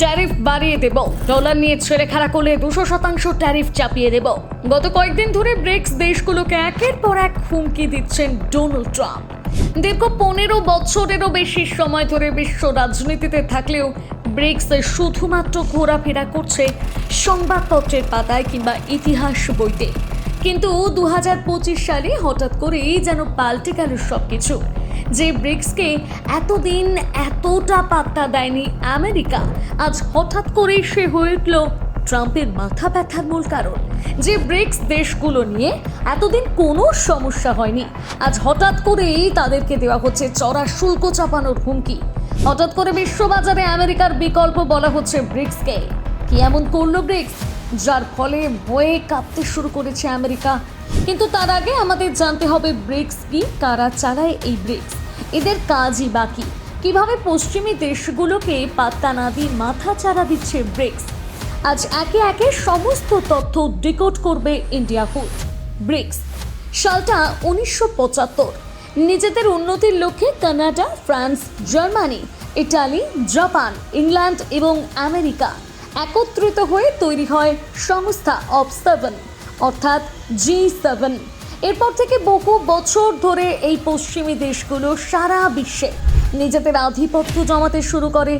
Tariff বাড়িয়ে দেব। Dollar নিয়ে ছেড়ে খাড়া করলে দুশো শতাংশ ট্যারিফ চাপিয়ে দেব। গত কয়েকদিন ধরে ব্রিক্স দেশগুলোকে একের পর এক হুমকি দিচ্ছেন ডোনাল্ড ট্রাম্প। দীর্ঘ পনেরো বছরেরও বেশি সময় ধরে বিশ্ব রাজনীতিতে থাকলেও ব্রিক্স শুধুমাত্র ঘোরাফেরা করছে সংবাদপত্রের পাতায় কিংবা ইতিহাস বইতে। কিন্তু দু হাজার পঁচিশ সালে হঠাৎ করেই যেন পাল্টে গেল সব কিছু যে ব্রিক্সকে এতদিন এতটা পাত্তা দেয়নি আমেরিকা। আজ হঠাৎ করে সে হয়ে উঠল ট্রাম্পের মাথা ব্যথার মূল কারণ। যে ব্রিক্স দেশগুলো নিয়ে এতদিন কোনো সমস্যা হয়নি, আজ হঠাৎ করেই তাদেরকে দেওয়া হচ্ছে চড়া শুল্ক চাপানোর হুমকি। হঠাৎ করে বিশ্ববাজারে আমেরিকার বিকল্প বলা হচ্ছে ব্রিক্সকে। কি এমন করল ব্রিক্স? যার ফলে বয়ে কাঁপতে শুরু করেছে আমেরিকা। কিন্তু তার আগে আমাদের জানতে হবে ব্রিক্স কি, কারা চালায় এই ব্রিক্স। এদের কাজই বাকি। কীভাবে পশ্চিমী দেশগুলোকে পাত্তা না দিয়ে মাথা চারা দিচ্ছে ব্রিক্স। আজ একে একে সমস্ত তথ্য ডিকোড করবে ইন্ডিয়া হুড ব্রিক্স, সালটা উনিশশো পঁচাত্তর। নিজেদের উন্নতির লক্ষ্যে Canada, France, Germany, Italy, Japan, England এবং আমেরিকা। একত্রিত হয়ে তৈরি হয় সংস্থা অফ সেভেন, অর্থাৎ জি সেভেন। এরপর থেকে বহু বছর ধরে এই পশ্চিমী দেশগুলো সারা বিশ্বে নিজেদের আধিপত্য জমাতে শুরু করে।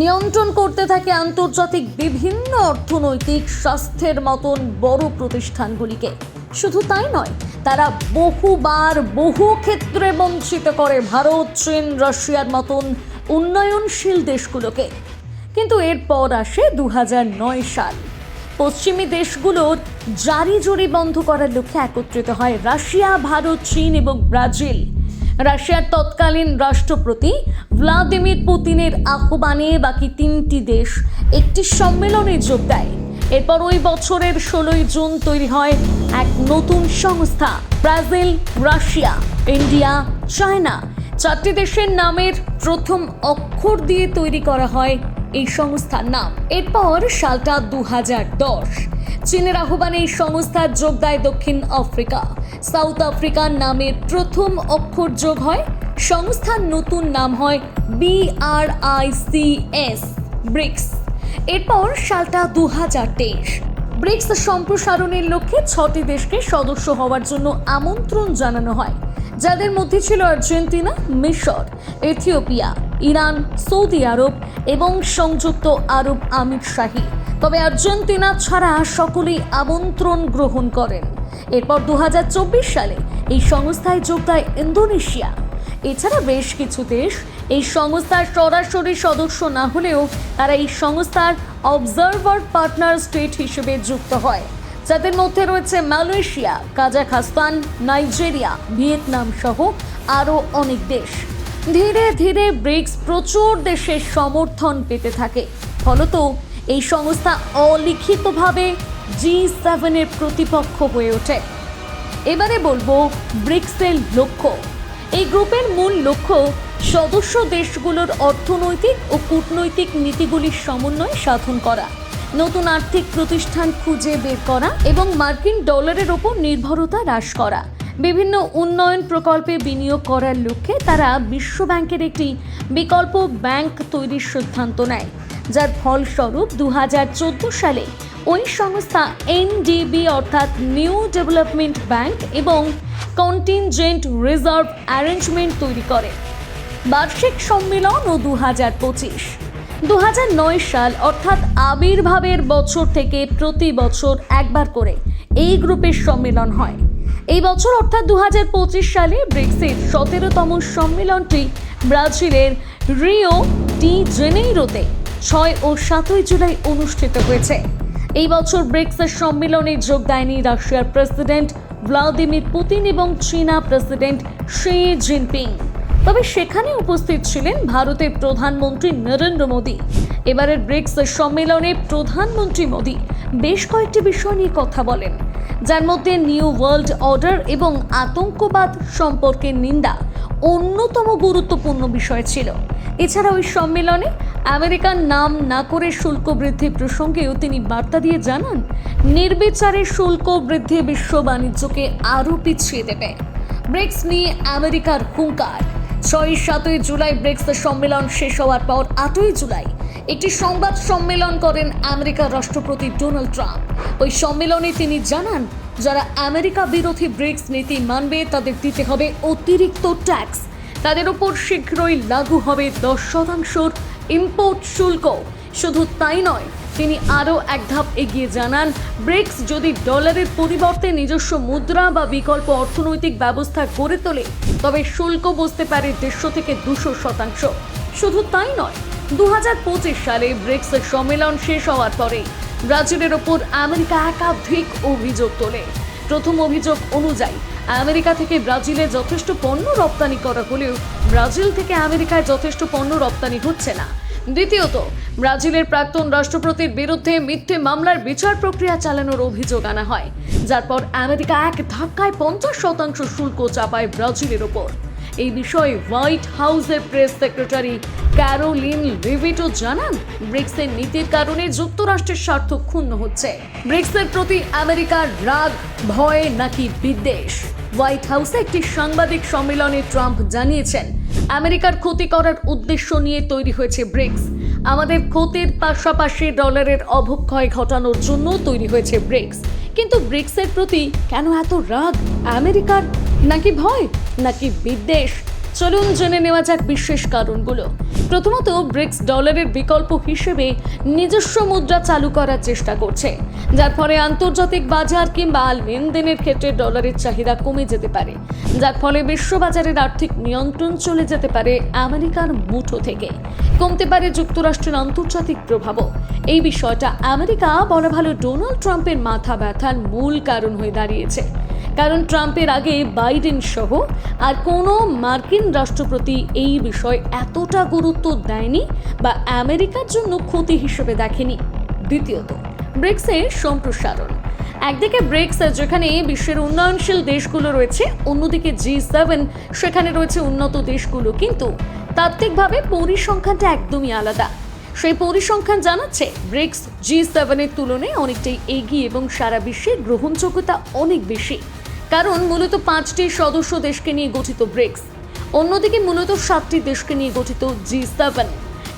নিয়ন্ত্রণ করতে থাকে আন্তর্জাতিক বিভিন্ন অর্থনৈতিক স্বাস্থ্যের মতন বড় প্রতিষ্ঠানগুলিকে। শুধু তাই নয়, তারা বহুবার বহু ক্ষেত্রে বঞ্চিত করে ভারত, চীন, রাশিয়ার মতন উন্নয়নশীল দেশগুলোকে। কিন্তু এরপর আসে দু হাজার নয় সাল। পশ্চিমী দেশগুলোর জারি জরি বন্ধ করার লক্ষ্যে একত্রিত হয় রাশিয়া, ভারত, চীন এবং ব্রাজিল। রাশিয়ার তৎকালীন রাষ্ট্রপতি ভ্লাদিমির পুতিনের আহ্বানে বাকি তিনটি দেশ একটি সম্মেলনে যোগ দেয়। এরপর ওই বছরের ষোলোই জুন তৈরি হয় এক নতুন সংস্থা, ব্রাজিল, রাশিয়া, ইন্ডিয়া, চায়না। চারটি দেশের নামের প্রথম অক্ষর দিয়ে তৈরি করা হয় এই সংস্থার নাম। এরপর সালটা দু হাজার দশ। চীনের আহ্বানে এই সংস্থার যোগ দেয় দক্ষিণ আফ্রিকা। সাউথ আফ্রিকার নামের প্রথম অক্ষর যোগ হয়। সংস্থার নতুন নাম হয় বিআরআইসিএস ব্রিক্স। এরপর সালটা দু হাজার তেইশ। ব্রিক্স সম্প্রসারণের লক্ষ্যে ছটি দেশকে সদস্য হওয়ার জন্য আমন্ত্রণ জানানো হয়। যাদের মধ্যে ছিল আর্জেন্টিনা, মিশর ইথিওপিয়া ইরান, সৌদি আরব এবং সংযুক্ত আরব আমির শাহী। তবে আর্জেন্টিনা ছাড়া সকলেই আমন্ত্রণ গ্রহণ করেন। এরপর দু হাজার চব্বিশ সালে এই সংস্থায় যোগ দেয় ইন্দোনেশিয়া। এছাড়া বেশ কিছু দেশ এই সংস্থার সরাসরি সদস্য না হলেও তারা এই সংস্থার অবজারভার পার্টনার স্টেট হিসেবে যুক্ত হয়, যাদের মধ্যে রয়েছে মালয়েশিয়া, কাজাখাস্তান, নাইজেরিয়া, ভিয়েতনাম সহ আরও অনেক দেশ। ধীরে ধীরে ব্রিক্স প্রচুর দেশের সমর্থন পেতে থাকে। ফলত এই সংস্থা অলিখিতভাবে জি সেভেনের প্রতিপক্ষ হয়ে ওঠে। এবারে বলব ব্রিক্সের লক্ষ্য। এই গ্রুপের মূল লক্ষ্য সদস্য দেশগুলোর অর্থনৈতিক ও কূটনৈতিক নীতিগুলির সমন্বয় সাধন করা, নতুন আর্থিক প্রতিষ্ঠান খুঁজে বের করা এবং মার্কিন ডলারের ওপর নির্ভরতা হ্রাস করা। বিভিন্ন উন্নয়ন প্রকল্পে বিনিয়োগ করার লক্ষ্যে তারা বিশ্ব ব্যাংকের একটি বিকল্প ব্যাংক তৈরির সিদ্ধান্ত নেয়, যার ফলস্বরূপ দু হাজার চোদ্দ সালে ওই সংস্থা এনডিবি অর্থাৎ নিউ ডেভেলপমেন্ট ব্যাংক এবং কন্টিনজেন্ট রিজার্ভ অ্যারেঞ্জমেন্ট তৈরি করে। বার্ষিক সম্মেলন ও দু হাজার পঁচিশ। দু হাজার নয় সাল অর্থাৎ আবির্ভাবের বছর থেকে প্রতি বছর একবার করে এই গ্রুপের সম্মেলন হয়। এই বছর অর্থাৎ দু হাজার পঁচিশ সালে ব্রিক্সের সতেরোতম সম্মেলনটি ব্রাজিলের রিও ডি জেনেইরোতে ছয় ও সাতই জুলাই অনুষ্ঠিত হয়েছে। এই বছর ব্রিক্সের সম্মেলনে যোগ দেয়নি রাশিয়ার প্রেসিডেন্ট ভ্লাদিমির পুতিন এবং চীনা প্রেসিডেন্ট শি জিনপিং। তবে সেখানে উপস্থিত ছিলেন ভারতের প্রধানমন্ত্রী নরেন্দ্র মোদী। এবারের ব্রিক্স সম্মেলনে প্রধানমন্ত্রী মোদী বেশ কয়েকটি বিষয় নিয়ে কথা বলেন। যার মধ্যে নিউ ওয়ার্ল্ড অর্ডার এবং আতঙ্কবাদ সম্পর্কে নিন্দা অন্যতম গুরুত্বপূর্ণ বিষয় ছিল। এছাড়া ওই সম্মেলনে আমেরিকার নাম না করে শুল্ক বৃদ্ধি প্রসঙ্গেও তিনি বার্তা দিয়ে জানান, নির্বিচারে শুল্ক বৃদ্ধি বিশ্ব বাণিজ্যকে আরও পিছিয়ে দেবে। ব্রিক্স নিয়ে আমেরিকার হুঙ্কার। ছয় সাতই জুলাই ব্রিক্স সম্মেলন শেষ হওয়ার পর আটই জুলাই একটি সংবাদ সম্মেলন করেন আমেরিকার রাষ্ট্রপতি ডোনাল্ড ট্রাম্প। ওই সম্মেলনে তিনি জানান, যারা আমেরিকা বিরোধী ব্রিক্স নীতি মানবে, তাদের দিতে হবে অতিরিক্ত ট্যাক্স। তাদের উপর শীঘ্রই লাগু হবে দশ শতাংশর ইম্পোর্ট শুল্ক। শুধু তাই নয় তিনি আরও এক ধাপ এগিয়ে জানান, ব্রিক্স যদি ডলারের পরিবর্তে নিজস্ব মুদ্রা বা বিকল্প অর্থনৈতিক ব্যবস্থা গড়ে তোলে, তবে শুল্ক বসতে পারে দেড়শো থেকে দুশো শতাংশ। শুধু তাই নয় দু সালে ব্রিক্স সম্মেলন শেষ হওয়ার পরে ব্রাজিলের ওপর আমেরিকা একাধিক অভিযোগ তোলে। প্রথম অভিযোগ অনুযায়ী, আমেরিকা থেকে ব্রাজিলে যথেষ্ট পণ্য রপ্তানি করা হলেও ব্রাজিল থেকে আমেরিকায় যথেষ্ট পণ্য রপ্তানি হচ্ছে না। দ্বিতীয়ত, ব্রাজিলের প্রাক্তন রাষ্ট্রপতির বিরুদ্ধে মিথ্যে মামলার বিচার প্রক্রিয়া চালানোর অভিযোগ আনা হয়, যার পর আমেরিকা এক ধাক্কায় পঞ্চাশ শতাংশ শুল্ক চাপায় ব্রাজিলের ওপর। এই বিষয়ে হোয়াইট হাউসের প্রেস সেক্রেটারি ক্যারোলিন রিভিটো জানান, ব্রিক্সের নীতির কারণে যুক্তরাষ্ট্রের স্বার্থ ক্ষুণ্ণ হচ্ছে। ব্রিক্সের প্রতি আমেরিকার রাগ, ভয় নাকি বিদ্বেষ? হোয়াইট হাউসে একটি সাংবাদিক সম্মেলনে ট্রাম্প জানিয়েছেন, আমেরিকার ক্ষতি করার উদ্দেশ্য নিয়ে তৈরি হয়েছে ব্রিক্স। আমাদের ক্ষতির পাশাপাশি ডলারের অবক্ষয় ঘটানোর জন্য তৈরি হয়েছে ব্রিক্স। কিন্তু ব্রিক্সের প্রতি কেন এত রাগ? আমেরিকার নাকি ভয়? নাকি বিদ্বেষ? চলুন জেনে নেওয়া যাক বিশেষ কারণগুলো। প্রথমত, ব্রিক্স ডলারের বিকল্প হিসেবে নিজস্ব মুদ্রা চালু করার চেষ্টা করছে। যার ফলে আন্তর্জাতিক বাজার কিংবা লেনদেনের ক্ষেত্রে ডলারের চাহিদা কমে যেতে পারে। যার ফলে বিশ্ববাজারের আর্থিক নিয়ন্ত্রণ চলে যেতে পারে আমেরিকার মুঠো থেকে। কমতে পারে যুক্তরাষ্ট্রের আন্তর্জাতিক প্রভাবও। এই বিষয়টা আমেরিকা, বলা ভালো, ডোনাল্ড ট্রাম্পের মাথা ব্যথার মূল কারণ হয়ে দাঁড়িয়েছে। কারণ ট্রাম্পের আগে বাইডেন সহ আর কোনো মার্কিন রাষ্ট্রপতি এই বিষয় এতটা গুরুত্ব দেয়নি বা আমেরিকার জন্য ক্ষতি হিসেবে দেখেনি। দ্বিতীয়ত ব্রিক্সের সম্প্রসারণ। একদিকে ব্রিক্স, যেখানে বিশ্বের উন্নয়নশীল দেশগুলো রয়েছে, অন্যদিকে জি সেভেন, সেখানে রয়েছে উন্নত দেশগুলো, কিন্তু তাত্ত্বিকভাবে পরিসংখ্যানটা একদমই আলাদা। সেই পরিসংখ্যান জানাচ্ছে, ব্রিক্স জি সেভেনের তুলনায় অনেকটাই এগিয়ে এবং সারা বিশ্বে গ্রহণযোগ্যতা অনেক বেশি। কারণ মূলত পাঁচটি সদস্য দেশকে নিয়ে গঠিত ব্রিক্স। অন্যদিকে মূলত সাতটি দেশকে নিয়ে গঠিত জি সেভেন।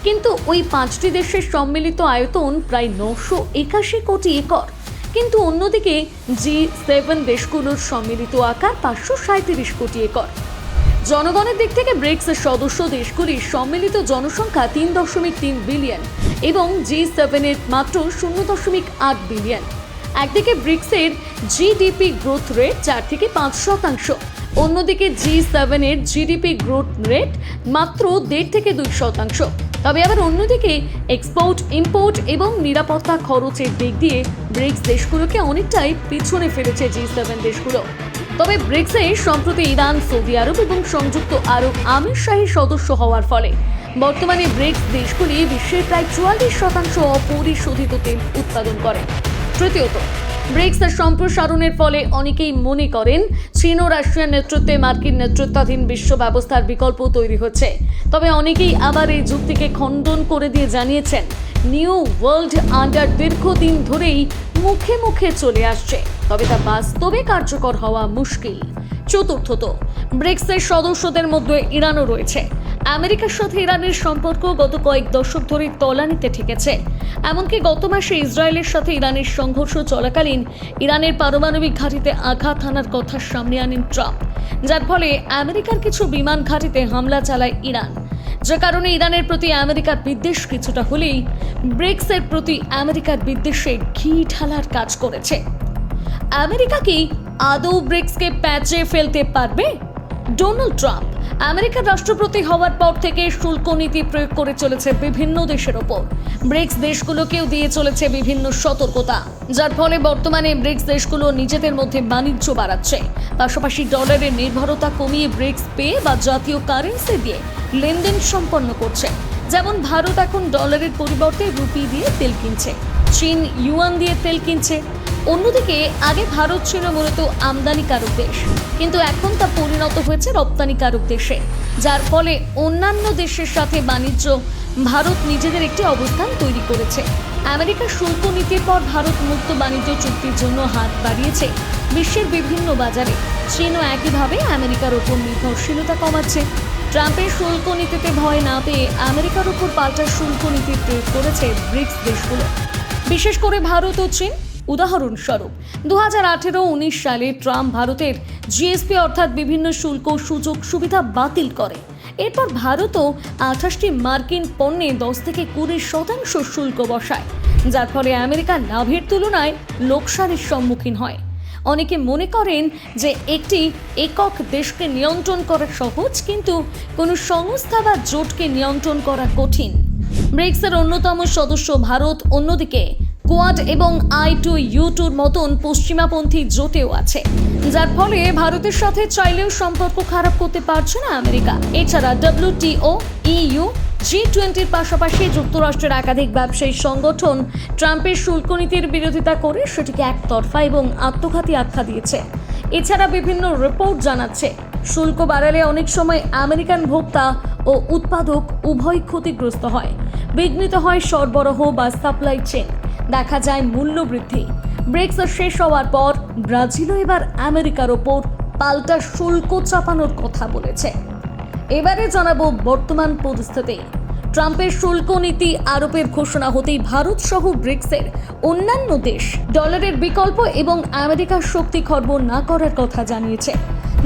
কিন্তু ওই পাঁচটি দেশের সম্মিলিত আয়তন প্রায় নশো একাশি কোটি একর। কিন্তু অন্যদিকে জি সেভেন দেশগুলোর সম্মিলিত আকার পাঁচশো সাঁত্রিশ কোটি একর। জনগণের দিক থেকে ব্রিক্সের সদস্য দেশগুলির সম্মিলিত জনসংখ্যা তিন দশমিক তিন বিলিয়ন এবং জি সেভেনের মাত্র শূন্য দশমিক আট বিলিয়ন। একদিকে ব্রিক্সের জিডিপি গ্রোথ রেট চার থেকে পাঁচ শতাংশ, অন্যদিকে জি সেভেনের জিডিপি গ্রোথ রেট মাত্র দেড় থেকে দুই শতাংশ। তবে আবার অন্যদিকে এক্সপোর্ট ইম্পোর্ট এবং নিরাপত্তা খরচের দিক দিয়ে ব্রিক্স দেশগুলোকে অনেকটাই পিছনে ফেলেছে জি সেভেন দেশগুলো। তবে ব্রিক্সে সম্প্রতি ইরান, সৌদি আরব এবং সংযুক্ত আরব আমির শাহী সদস্য হওয়ার ফলে বর্তমানে ব্রিক্স দেশগুলি বিশ্বের প্রায় চুয়াল্লিশ শতাংশ অপরিশোধিত তেল উৎপাদন করে। তৃতীয়ত ব্রিক্সের সম্প্রসারণের ফলে অনেকেই মনে করেন চীন ও রাশিয়ার নেতৃত্বে মার্কিন নেতৃত্বাধীন বিশ্ব ব্যবস্থার বিকল্প তৈরি হচ্ছে। তবে অনেকেই আবার এই যুক্তিকে খণ্ডন করে দিয়ে জানিয়েছেন, নিউ ওয়ার্ল্ড আন্ডার দীর্ঘদিন ধরেই মুখে মুখে চলে আসছে, তবে তা বাস্তবে কার্যকর হওয়া মুশকিল। চতুর্থত, ব্রিক্সের সদস্যদের মধ্যে ইরানও রয়েছে। আমেরিকার সাথে ইরানের সম্পর্ক গত কয়েক দশক ধরে তলানিতে ঠেকেছে। এমনকি গত মাসে ইসরায়েলের সাথে ইরানের সংঘর্ষ চলাকালীন ইরানের পারমাণবিক ঘাঁটিতে আঘাত হানার কথা সামনে আনেন ট্রাম্প। যার ফলে আমেরিকার কিছু বিমান ঘাঁটিতে হামলা চালায় ইরান। যে কারণে ইরানের প্রতি আমেরিকার বিদ্বেষ কিছুটা হলেই ব্রিক্সের প্রতি আমেরিকার বিদ্বেষে ঘি ঢালার কাজ করেছে। আমেরিকা কি আদৌ ব্রিক্সকে প্যাচে ফেলতে পারবে? ডোনাল্ড ট্রাম্প আমেরিকার রাষ্ট্রপতি হওয়ার পর থেকে শুল্ক নীতি প্রয়োগ করে চলেছে বিভিন্ন দেশের ওপর। ব্রিক্স দেশগুলোকেও দিয়ে চলেছে বিভিন্ন সতর্কতা, যার ফলে বর্তমানে ব্রিক্স দেশগুলো নিজেদের মধ্যে বাণিজ্য বাড়াচ্ছে। পাশাপাশি ডলারের নির্ভরতা কমিয়ে ব্রিক্স পে বা জাতীয় কারেন্সি দিয়ে লেনদেন সম্পন্ন করছে। যেমন ভারত এখন ডলারের পরিবর্তে রুপি দিয়ে তেল কিনছে, চীন ইউয়ান দিয়ে তেল কিনছে অন্যদিকে, আগে ভারত ছিল মূলত আমদানিকারক দেশ। কিন্তু এখন তা পরিণত হয়েছে রপ্তানিকারক দেশে। যার ফলে অন্যান্য দেশের সাথে বাণিজ্য, ভারত নিজেদের একটি অবস্থান তৈরি করেছে। আমেরিকার শুল্ক নীতির পর ভারত মুক্ত বাণিজ্য চুক্তির জন্য হাত বাড়িয়েছে। বিশ্বের বিভিন্ন বাজারে চীনও একইভাবে আমেরিকার ওপর নির্ভরশীলতা কমাচ্ছে। ট্রাম্পের শুল্ক নীতিতে ভয় না পেয়ে আমেরিকার উপর পাল্টা শুল্ক নীতি প্রয়োগ করেছে ব্রিক্স দেশগুলো। বিশেষ করে ভারত ও চীন উদাহরণস্বরূপ দু হাজার আঠেরো উনিশ সালে ট্রাম্প ভারতের জিএসপি অর্থাৎ বিভিন্ন শুল্ক সুযোগ সুবিধা বাতিল করে। এরপর ভারতও আঠাশটি মার্কিন পণ্যে দশ থেকে কুড়ি শতাংশ শুল্ক বসায়, যার ফলে আমেরিকা লাভের তুলনায় লোকসানের সম্মুখীন হয়। অনেকে মনে করেন যে একটি একক দেশকে নিয়ন্ত্রণ করা সহজ, কিন্তু কোনো সংস্থা বা জোটকে নিয়ন্ত্রণ করা কঠিন। ব্রিক্সের অন্যতম সদস্য ভারত, অন্যদিকে কোয়াড এবং আই টু ইউ টুর মতন পশ্চিমাপন্থী জোটেও আছে। যার ফলে ভারতের সাথে চাইলেও সম্পর্ক খারাপ করতে পারছে না আমেরিকা। এছাড়া ডব্লিউটিও ইইউ জি টোয়েন্টির পাশাপাশি যুক্তরাষ্ট্রের একাধিক ব্যবসায়ী সংগঠন ট্রাম্পের শুল্ক নীতির বিরোধিতা করে সেটিকে একতরফা এবং আত্মঘাতী আখ্যা দিয়েছে। এছাড়া বিভিন্ন রিপোর্ট জানাচ্ছে, শুল্ক বাড়ালে অনেক সময় আমেরিকান ভোক্তা ও উৎপাদক উভয় ক্ষতিগ্রস্ত হয়। বিঘ্নিত হয় সরবরাহ বা সাপ্লাই চেন দেখা যায় মূল্য বৃদ্ধি ব্রেক্স শেষ হওয়ার পর ব্রাজিলও এবার আমেরিকার ওপর পাল্টা শুল্ক চাপানোর কথা বলেছে। এবারে জানাব বর্তমান পরিস্থিতি। ট্রাম্পের শুল্ক নীতি আরোপের ঘোষণা হতেই ভারত সহ ব্রিক্সের অন্যান্য দেশ ডলারের বিকল্প এবং আমেরিকার শক্তি খর্ব না করার কথা জানিয়েছে।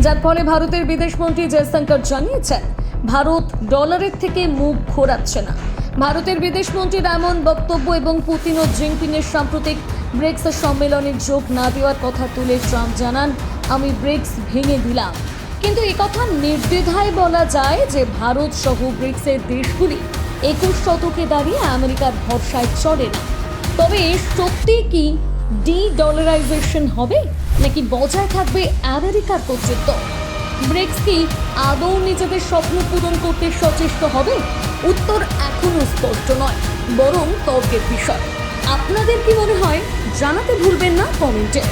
যার ফলে ভারতের বিদেশমন্ত্রী জয়শঙ্কর জানিয়েছেন, ভারত ডলারের থেকে মুখ ঘোরাচ্ছে না। ভারতের বিদেশমন্ত্রীর এমন বক্তব্য এবং পুতিন ও জিনপিংয়ের সাম্প্রতিক ব্রিক্স সম্মেলনে যোগ না দেওয়ার কথা তুলে ট্রাম্প জানান, আমি ব্রিক্স ভেঙে দিলাম। কিন্তু কথা নির্দ্বিধায় বলা যায় যে ভারত সহ ব্রিক্সের দেশগুলি একুশ শতকে দাঁড়িয়ে আমেরিকার ভরসায় চলে না। তবে সত্যি কি ডি ডলারাইজেশন হবে, নাকি বজায় থাকবে আমেরিকার কর্তৃত্ব? ব্রিক্স কি আদৌ নিজেদের স্বপ্ন পূরণ করতে সচেষ্ট হবে? উত্তর এখনও স্পষ্ট নয়, বরং তর্কের বিষয়। আপনাদের কি মনে হয়? জানাতে ভুলবেন না কমেন্টে।